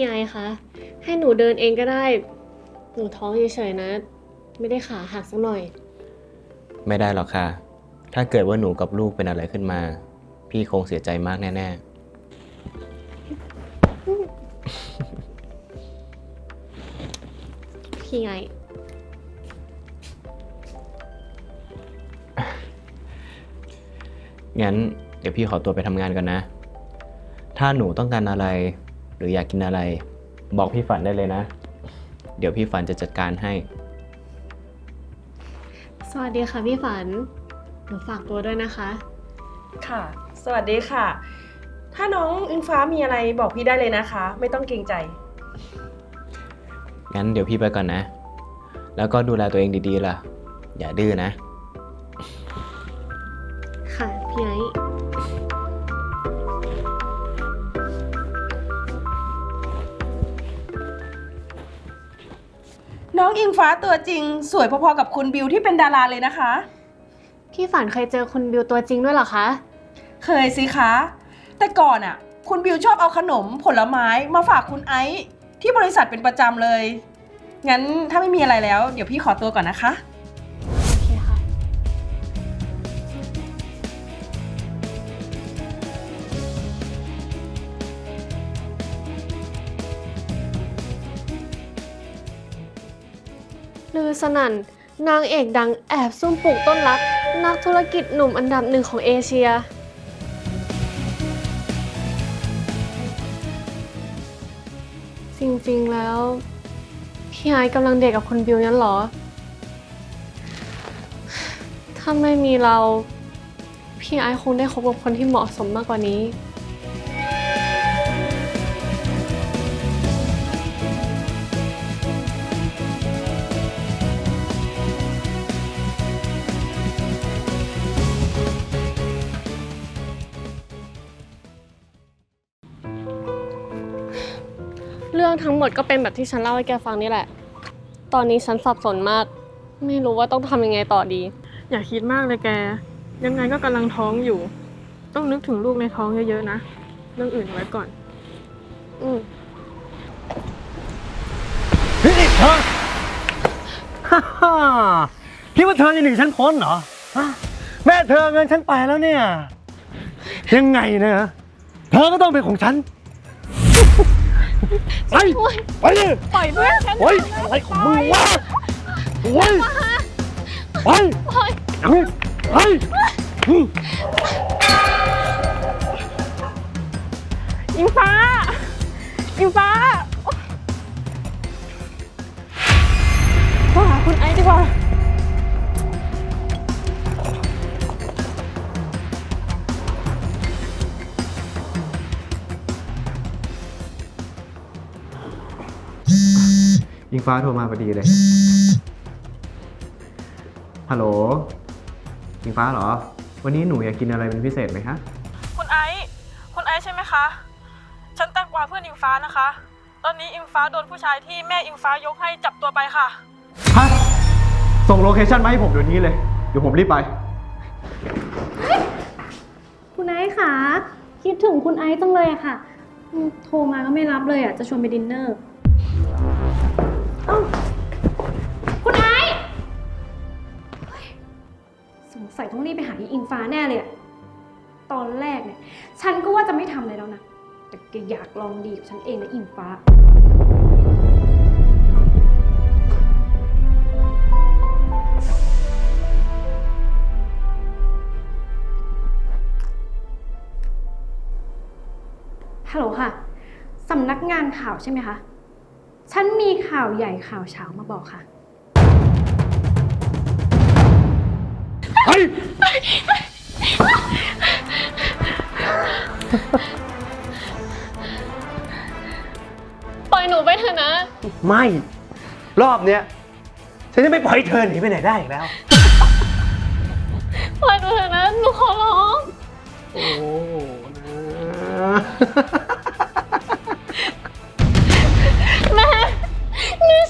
พี่ไอคะ ให้หนูเดินเองก็ได้ หนูท้องเฉยๆนะ ไม่ได้ขาหักสักหน่อย ไม่ได้หรอกค่ะ ถ้าเกิดว่าหนูกับลูกเป็นอะไรขึ้นมา พี่คงเสียใจมากแน่พี่ไอๆงั้นเดี๋ยวพี่ขอตัวไปทำงานก่อนนะ ถ้าหนูต้องการอะไร หรืออยากกินอะไร บอกพี่ฝันได้เลยนะ เดี๋ยวพี่ฝันจะจัดการให้ สวัสดีค่ะพี่ฝัน หนูฝากตัวด้วยนะคะ ค่ะ สวัสดีค่ะ ถ้าน้องอิงฟ้ามีอะไรบอกพี่ได้เลยนะคะ ไม่ต้องเกรงใจ งั้นเดี๋ยวพี่ไปก่อนนะ แล้วก็ดูแลตัวเองดีๆล่ะ อย่าดื้อนะค่ะ ฟ้าตัวจริง สวยพอๆกับคุณบิวที่เป็นดาราเลยนะคะ พี่ฝันเคยเจอคุณบิวตัวจริงด้วยเหรอคะ เคยสิคะ แต่ก่อนอะ คุณบิวชอบเอาขนมผลไม้มาฝากคุณไอซ์ที่บริษัทเป็นประจำเลย งั้นถ้าไม่มีอะไรแล้ว เดี๋ยวพี่ขอตัวก่อนนะคะ ลือสนั่น นางเอกดังแอบซุ่มปลูกต้นรัก นักธุรกิจหนุ่มอันดับหนึ่งของเอเชีย จริงๆแล้ว พี่ไอซ์กำลังเด็กกับคุณบิวนั้นเหรอ ถ้าไม่มีเรา พี่ไอซ์คงได้คบกับคนที่เหมาะสมมากกว่านี้ เรื่องทั้งหมดก็เป็นแบบที่ฉันเล่าให้แกฟังนี่แหละ ตอนนี้ฉันสับสนมาก ไม่รู้ว่าต้องทำยังไงต่อดี อย่าคิดมากเลยแก ยังไงก็กำลังท้องอยู่ ต้องนึกถึงลูกในท้องเยอะๆนะ เรื่องอื่นไว้ก่อน อืมเฮ้ยเธอฮ่าฮ่าคิดว่าเธอจะหนีฉันพ้นเหรอฮะแม่เธอเอาเงินฉันไปแล้วเนี่ย ยังไงนะเธอก็ต้องเป็นของฉัน ไปไปเลยปล่อยเพื่อนฉันโอ้ยอะไรของมึงวะโอ้ยไปปล่อยอย่างนี้ไปอืมอิงฟ้าอิงฟ้าโทรหาคุณไอซ์ดีกว่า ยิงฟ้าโทรมาพอดีเลย ฮัลโหลยิงฟ้าเหรอ วันนี้หนูอยากกินอะไรเป็นพิเศษไหมคะคุณไอซ์คุณไอซ์ใช่ไหมคะ ฉันแตงกวาเพื่อนอิงฟ้านะคะ ตอนนี้อิงฟ้าโดนผู้ชายที่แม่อิงฟ้ายกให้จับตัวไปค่ะ ฮะ ส่งโลเคชั่นมาให้ผมเดี๋ยวนี้เลย เดี๋ยวผมรีบไป คุณไอซ์ค่ะ คิดถึงคุณไอซ์จังเลยอะค่ะอืมโทรมาก็ไม่รับเลยอะจะชวนไปดินเนอร์ เอ้าคุณไอซ์เฮ้ยสงสัยต้องรีบไปหาอีอิงฟ้าแน่เลยอะตอนแรกเนี่ย ฉันก็ว่าจะไม่ทำเลยแล้วนะ แต่แกอยากลองดีกับฉันเองนะอิงฟ้า ฮัลโหลค่ะ สำนักงานข่าวใช่ไหมคะ ฉันมีข่าวใหญ่ข่าวเช้ามาบอกค่ะไปปล่อยหนูไปเถอะนะ ไม่ รอบเนี้ยฉันจะไม่ปล่อยให้เธอหนีไปไหนได้อีกแล้ว ปล่อยหนูเถอะนะ หนูขอร้อง โอ้นะ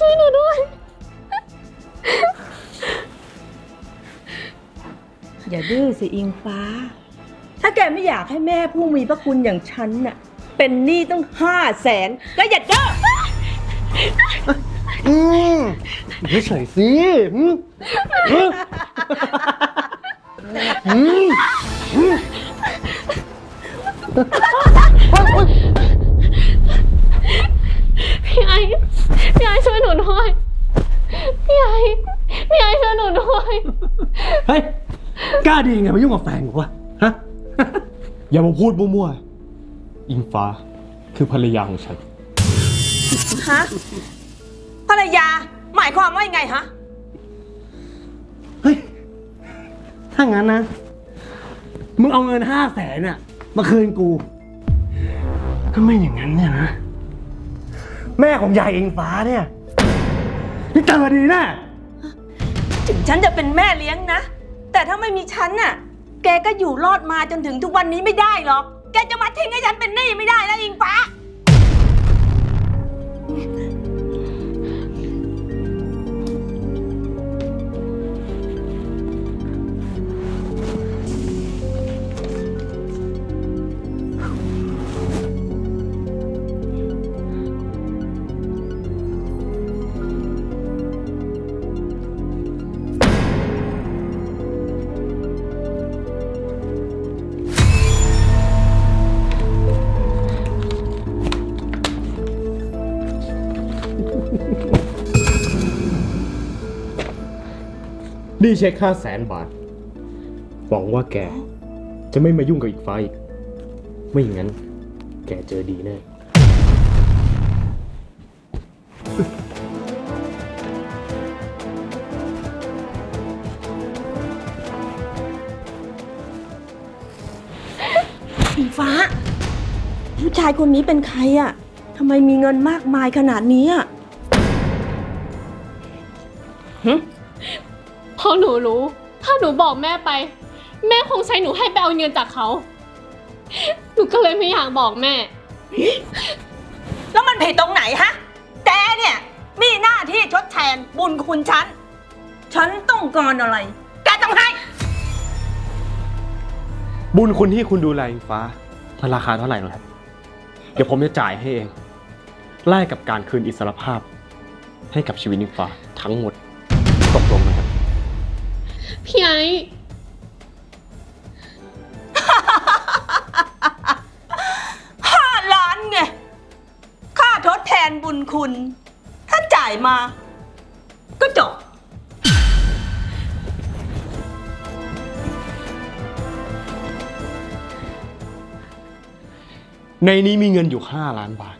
แม่ช่วยหนูด้วย อย่าดื้อสิอิงฟ้า ถ้าแกไม่อยากให้แม่ผู้มีพระคุณอย่างฉันน่ะ เป็นหนี้ต้องห้าแสนก็อย่าดื้ออืมเฉยๆสิอืมอืมอืมอืมพี่ไอพี่ไอช่วยหนู ด้วย พี่ไอพี่ไอช่วยหนูด้วย เฮ้ย กล้าดียังไงมายุ่งกับแฟนกูวะฮะ อย่ามาพูดมั่วๆ อิงฟ้าคือภรรยาของฉัน ฮะภรรยา หมายความว่ายังไงฮะ เฮ้ย ถ้างั้นนะ มึงเอาเงินห้าแสนน่ะ มาคืนกูถ้าไม่อย่างนั้นเนี่ยนะ แม่ของยายเองฟ้าเนี่ย นี่เจอดีแน่ถึงฉันจะเป็นแม่เลี้ยงนะ แต่ถ้าไม่มีฉันน่ะ แกก็อยู่รอดมาจนถึงทุกวันนี้ไม่ได้หรอก แกจะมาทิ้งให้ฉันเป็นหนี้ไม่ได้นะอิงฟ้า นี่เช็คค่าแสนบาท หวังว่าแก จะไม่มายุ่งกับอีกฟ้าอีก ไม่อย่างนั้น แกเจอดีแน่ อิงฟ้า ผู้ชายคนนี้เป็นใครอะทำไมมีเงินมากมายขนาดนี้อะ ราะหนูรู้ ถ้าหนูบอกแม่ไป แม่คงใช้หนูให้ไปเอาเงินจากเขา หนูก็เลยไม่อยากบอกแม่ แล้วมันผิดตรงไหนฮะ แกเนี่ย มีหน้าที่ชดแทนบุญคุณฉัน ฉันต้องการอะไร แกต้องให้ บุญคุณที่คุณดูแลอิงฟ้ามันราคาเท่าไหร่หรอครับ เดี๋ยวผมจะจ่ายให้เอง ไล่กับการคืนอิสรภาพ ให้กับชีวิตอิงฟ้าทั้งหมด พี่ไอห้าล้านไง ค่าทดแทนบุญคุณ ถ้าจ่ายมา ก็จบ ในนี้มีเงินอยู่5ล้านบาท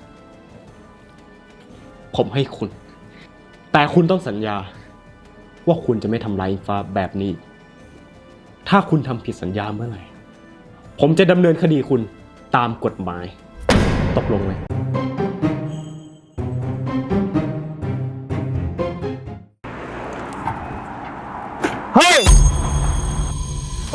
ผมให้คุณ แต่คุณต้องสัญญา ว่าคุณจะไม่ทำร้ายอิงฟ้าแบบนี้ ถ้าคุณทำผิดสัญญาเมื่อไหร่ ผมจะดำเนินคดีคุณตามกฎหมาย ตกลงไหมเฮ้ยแ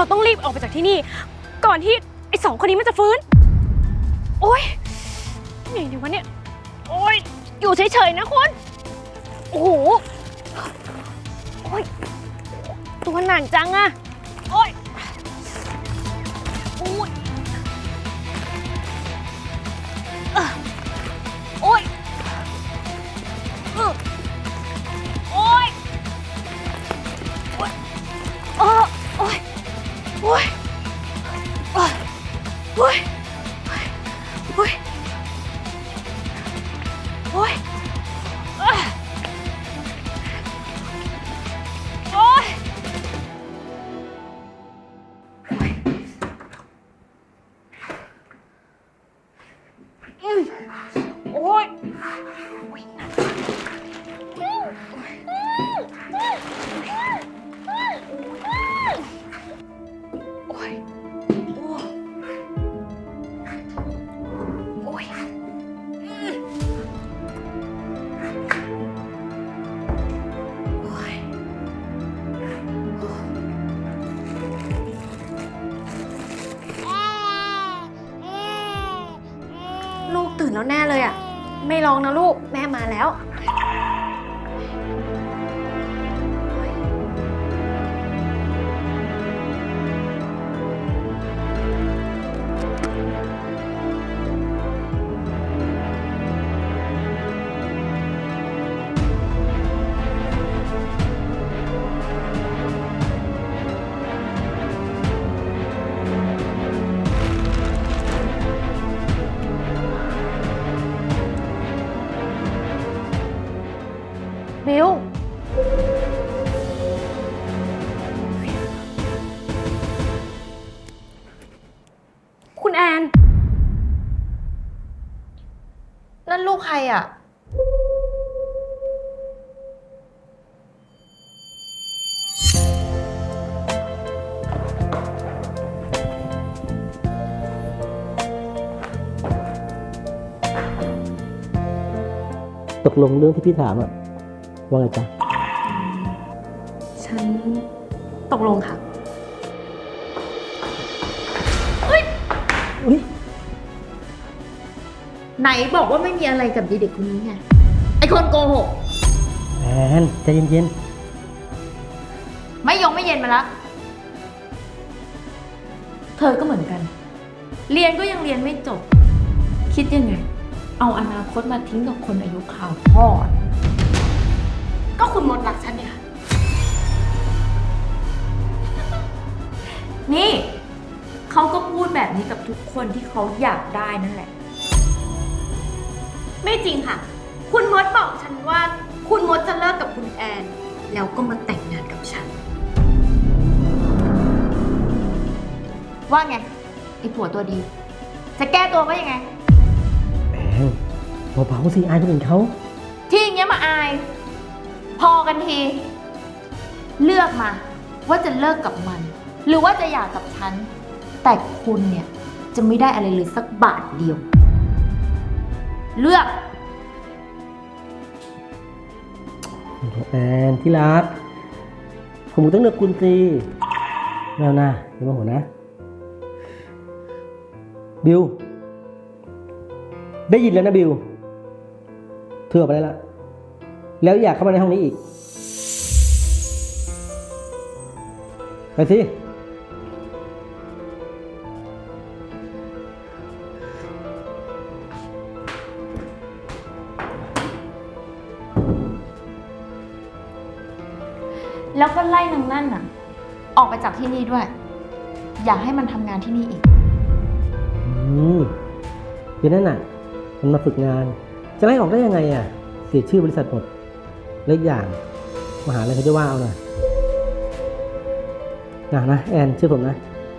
เราต้องรีบออกไปจากที่นี่ ก่อนที่ไอ้สองคนนี้มันจะฟื้น โอ๊ยไงดีวะเนี่ย โอ้ยอยู่เฉยๆนะคุณ โอ้โห โอ้ยตัวหนังจังอะโอ้ย โอ้ย ตกลงเรื่องที่พี่ถามอะว่าไงจ๊ะ ฉันตกลงค่ะไหนบอกว่าไม่มีอะไรกับเด็กคนนี้ไง ไอคนโกหก แอนใจเย็นไม่ยงไม่เย็นมาละเธอก็เหมือนกัน เรียนก็ยังเรียนไม่จบ คิดยังไง เอาอนาคตมาทิ้งกับคนอายุข่าวพ่อ ก็คุณมดรักฉันเนี่ยค่ะนี่ เขาก็พูดแบบนี้กับทุกคนที่เขาอยากได้นั่นแหละ ไม่จริงค่ะ คุณมดบอกฉันว่า คุณมดจะเลิกกับคุณแอน แล้วก็มาแต่งงานกับฉัน ว่าไงไอผัวตัวดี จะแก้ตัวว่ายังไงๆแอน เบาๆสิอายคนอื่นเขา ที่อย่างเงี้ยมาอาย พอกันที เลือกมา ว่าจะเลิกกับมัน หรือว่าจะหย่ากับฉัน แต่คุณเนี่ย จะไม่ได้อะไรเลยสักบาทเดียว เลือกแอนที่รักผมต้องเลือกคุณสิแล้วนะอย่ามาโหนะ บิว ได้ยินแล้วนะบิว เธอออกไปได้แล้วแล้วอยากเข้ามาในห้องนี้อีก ไปสิแล้วก็ไล่นางนั่นน่ะ ออกไปจากที่นี่ด้วย อย่าให้มันทำงานที่นี่อีก อืมเดี๋ยวนั่นน่ะ มันมาฝึกงาน จะไล่ออกได้ยังไงอะ เสียชื่อบริษัทหมดเล็กอย่างมหาลัยเขาจะว่าเอาหน่อยนะนะแอนเชื่อผมนะ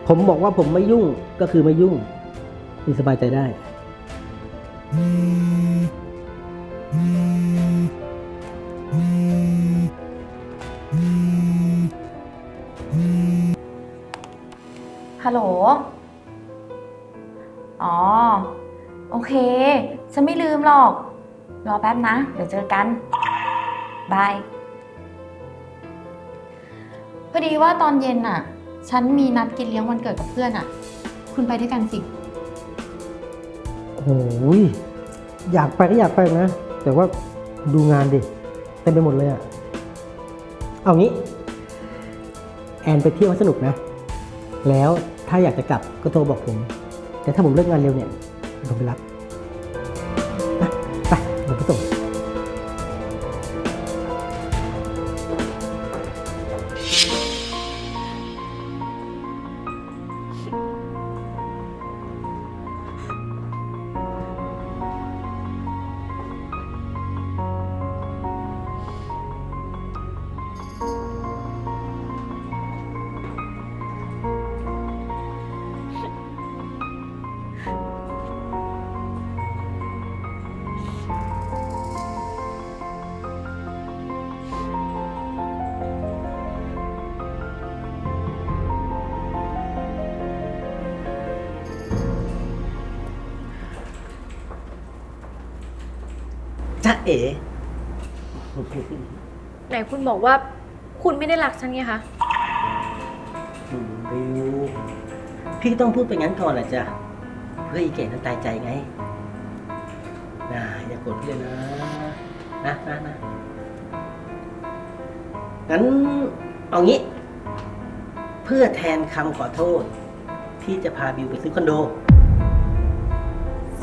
ผมบอกว่าผมไม่ยุ่งก็คือไม่ยุ่งมีสบายใจได้ฮัลโหล อ๋อ โอเค ฉันไม่ลืมหรอก รอแป๊บนะ เดี๋ยวเจอกัน บาย พอดีว่าตอนเย็นน่ะ ฉันมีนัดกินเลี้ยงวันเกิดกับเพื่อนอะ คุณไปด้วยกันสิ โอ้ยอยากไปก็อยากไปนะ แต่ว่าดูงานดิเต็มไปหมดเลยอะเอางี้ แอนไปเที่ยวให้สนุกนะ แล้วถ้าอยากจะกลับก็โทรบอกผม แต่ถ้าผมเลิกงานเร็วเนี่ยผมไปรับ เอ๋ไหนคุณบอกว่าคุณไม่ได้รักฉันไงคะบิวพี่ต้องพูดไปงั้นก่อนแหละจ้ะเพื่ออีเก๋นั้นตายใจไงนะอย่ากดพี่เลยนะนะนะนะงั้นเอางี้ เพื่อแทนคำขอโทษ พี่จะพาบิวไปซื้อคอนโด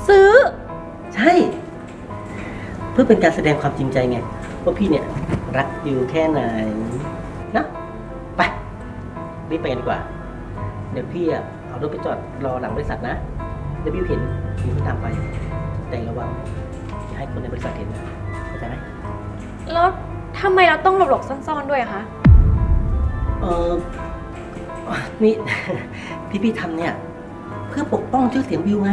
ซื้อ ใช่เพื่อเป็นการแสดงความจริงใจไงว่าพี่เนี่ย รักบิวแค่ไหนนะไปรีบไปกันดีกว่า เดี๋ยวพี่อะเอารถไปจอดรอหลังบริษัทนะเดี๋ยวบิวเห็นบิวก็ตามไป แต่ระวังอย่าให้คนในบริษัทเห็นนะเข้าใจไหมแล้วทำไมเราต้องหลบๆซ่อนๆด้วยอะคะเออนี่ ที่พี่ทำเนี่ย เพื่อปกป้องชื่อเสียงบิวไง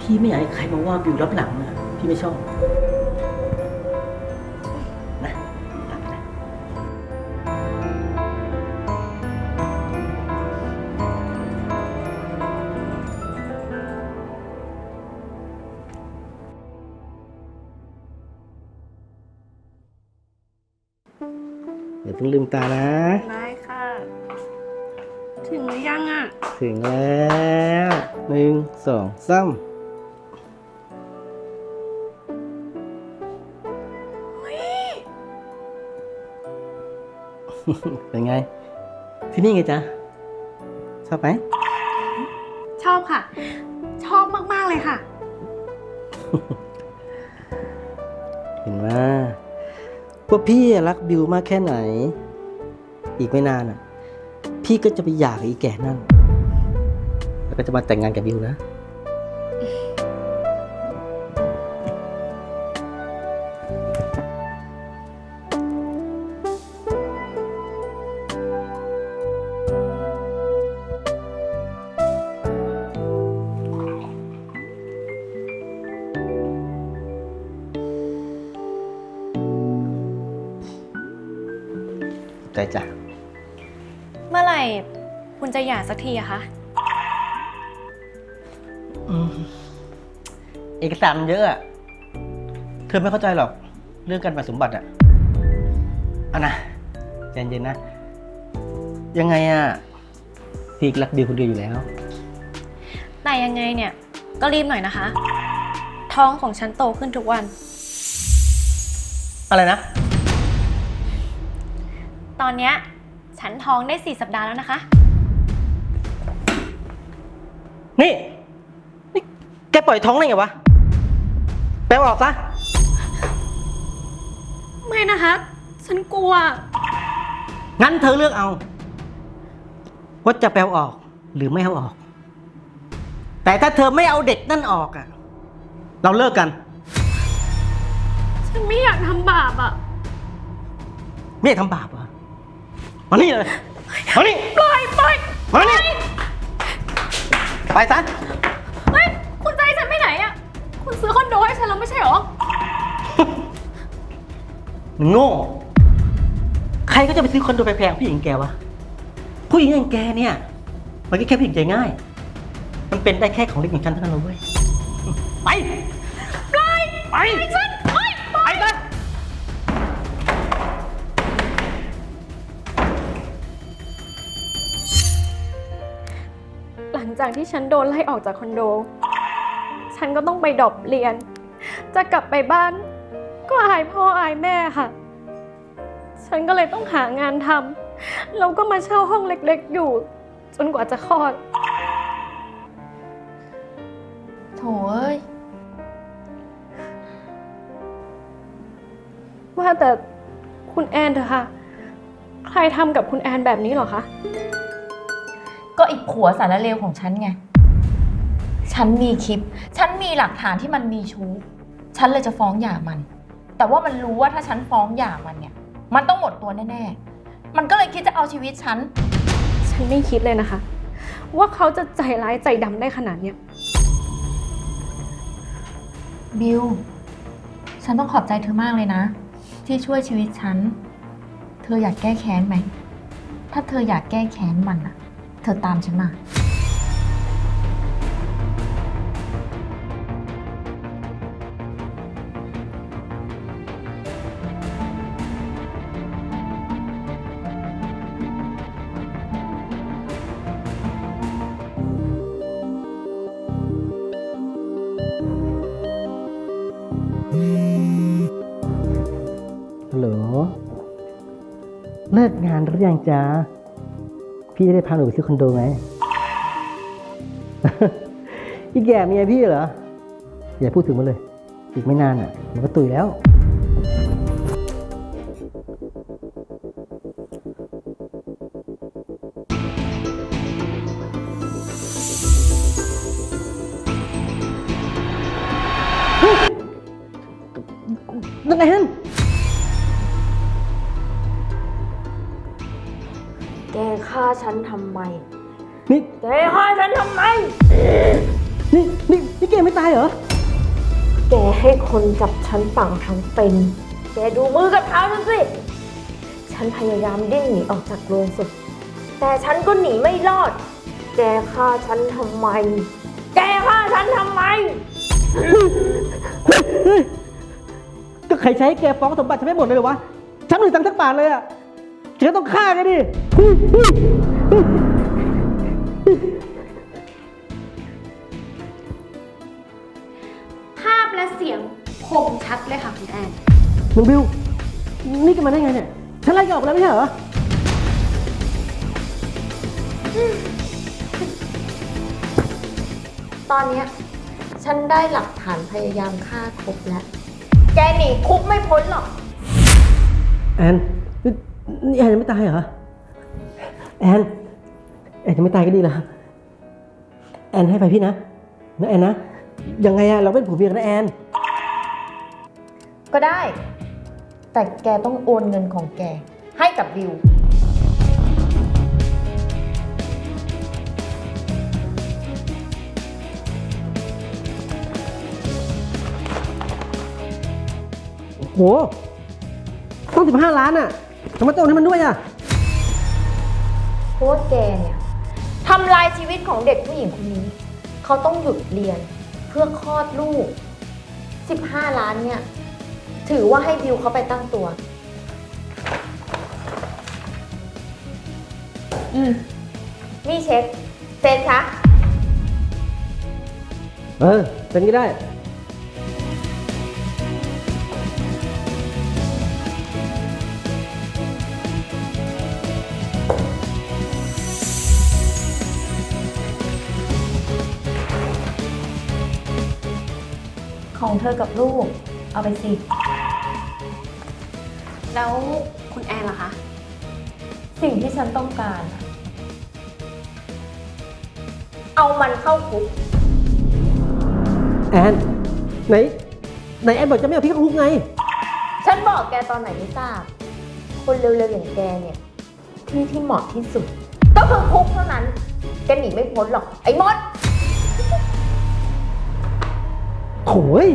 พี่ไม่อยากให้ใครมาว่าบิวรับหลังอะพี่ไม่ชอบ เดี๋ยวเพิ่งลืมตานะ ได้ค่ะ ถึงหรือยังอะถึงแล้วหนึ่งสองสามเป็นไง ที่นี่ไงจ๊ะ ชอบไหม ชอบค่ะ ชอบมาก ๆ เลยค่ะ เห็นว่าพ ว่าพี่รักบิวมากแค่ไหน อีกไม่นานอะ พี่ก็จะไปหย่ากับอีแก่นั่น แล้วก็จะมาแต่งงานกับบิวนะ สักทีอะคะอืมเอกสารมันเยอะอะ เธอไม่เข้าใจหรอก เรื่องการแบ่งสมบัติอะเอันนะใจเย็นๆนะ ยังไงอะพี่รักบิวคนเดียวอยู่แล้ว แต่ยังไงเนี่ย ก็รีบหน่อยนะคะ ท้องของฉันโตขึ้นทุกวัน อะไรนะ ตอนเนี้ยฉันท้องได้สี่สัปดาห์แล้วนะคะ นี่นี่แกปล่อยท้องได้ไงวะ แปลออกซะ ไม่นะคะ ฉันกลัว งั้นเธอเลือกเอา ว่าจะแปลออกหรือไม่เอาออก แต่ถ้าเธอไม่เอาเด็กนั่นออกอะเราเลิกกัน ฉันไม่อยากทำบาปอะไม่อยากทำบาปเหรอมานี่เลยมานี่ ปล่อยปล่อย มานี่ ไปซะ เฮ้ย คุณจะให้ฉันไปไหนอะคุณซื้อคอนโดให้ฉันแล้วไม่ใช่เหรอโง่ ใครก็จะไปซื้อคอนโดแพงๆผู้หญิงแกวะ ผู้หญิงอย่างแกเนี่ย มันก็แค่ผู้หญิงใจง่าย มันเป็นได้แค่ของเล็กอย่างฉันเท่านั้นเลยเว้ย ไป ไป ไปฉัน จากที่ฉันโดนไล่ออกจากคอนโด ฉันก็ต้องไปดรอปเรียน จะกลับไปบ้าน ก็อายพ่ออายแม่ค่ะ ฉันก็เลยต้องหางานทำแล้วก็มาเช่าห้องเล็กๆอยู่ จนกว่าจะคลอด โถเอ้ยว่าแต่คุณแอนเถอะค่ะ ใครทำกับคุณแอนแบบนี้เหรอคะ ก็อีกผัวสารเลวของฉันไง ฉันมีคลิป ฉันมีหลักฐานที่มันมีชู้ ฉันเลยจะฟ้องหย่ามัน แต่ว่ามันรู้ว่าถ้าฉันฟ้องหย่ามันเนี่ย มันต้องหมดตัวแน่ๆ มันก็เลยคิดจะเอาชีวิตฉัน ฉันไม่คิดเลยนะคะ ว่าเขาจะใจร้ายใจดำได้ขนาดเนี้ย บิว ฉันต้องขอบใจเธอมากเลยนะ ที่ช่วยชีวิตฉัน เธออยากแก้แค้นไหม ถ้าเธออยากแก้แค้นมันอะ เธอตามฉันมา ฮัลโหล เลิกงานหรือยังจ๊ะ พี่จะได้พาหนูไปซื้อคอนโดไง อีแก่เมียพี่เหรอ อย่าพูดถึงมันเลย อีกไม่นานอะ มันก็ตุยแล้ว ฉันทำไม นี่แกฆ่าฉันทำไม นี่นี่นี่แกไม่ตายเหรอ แกให้คนจับฉันฝังทั้งเป็น แกดูมือกับเท้าฉันสิ ฉันพยายามดิ้นหนีออกจากโรงศพ แต่ฉันก็หนีไม่รอด แกฆ่าฉันทำไม แกฆ่าฉันทำไม ก็ใครใช้ให้แกฟ้องสมบัติฉันไม่หมดเลยเหรอวะ ฉันไม่มีตังค์สักบาทเลยอะฉันก็ต้องฆ่าแกดิ ภาพและเสียงคมชัดเลยค่ะคุณแอนมึงบิว นี่แกันมาได้ไงเนี่ย ฉันไล่แกออกไปแล้วไม่ใช่เหรอ ตอนเนี้ยฉันได้หลักฐานพยายามฆ่าครบแล้ว แกหนีคุกไม่พ้นหรอก แอน นี่นี่แอนยังไม่ตายเหรอ แอน แอนยังไม่ตายก็ดีแล้วแอนให้ไปพี่นะนะแอนนะยังไงอะเราเป็นผัวเมียกันนะแอน ก็ได้ แต่แกต้องโอนเงินของแก ให้กับบิวโหต้องสิบห้าล้านอะทำไมต้องให้มันด้วยอะเพราะว่าแกเนี่ย ทำลายชีวิตของเด็กผู้หญิงคนนี้ เขาต้องหยุดเรียนเพื่อคลอดลูก 15 ล้านเนี่ย ถือว่าให้บิวเขาไปตั้งตัว อืมนี่เช็คเซ็นคะ เออเป็นก็ได้ ของเธอกับลูก เอาไปสิ แล้วคุณแอนล่ะคะ สิ่งที่ฉันต้องการอะเอามันเข้าคุก แอนไหนไหนแอนบอกจะไม่เอาพี่เข้าคุกไง ฉันบอกแกตอนไหนไม่ทราบ คนเร็วๆอย่างแกเนี่ย ที่ที่เหมาะที่สุด ก็คือคุกเท่านั้น แกหนีไม่พ้นหรอก ไอ้มด โถย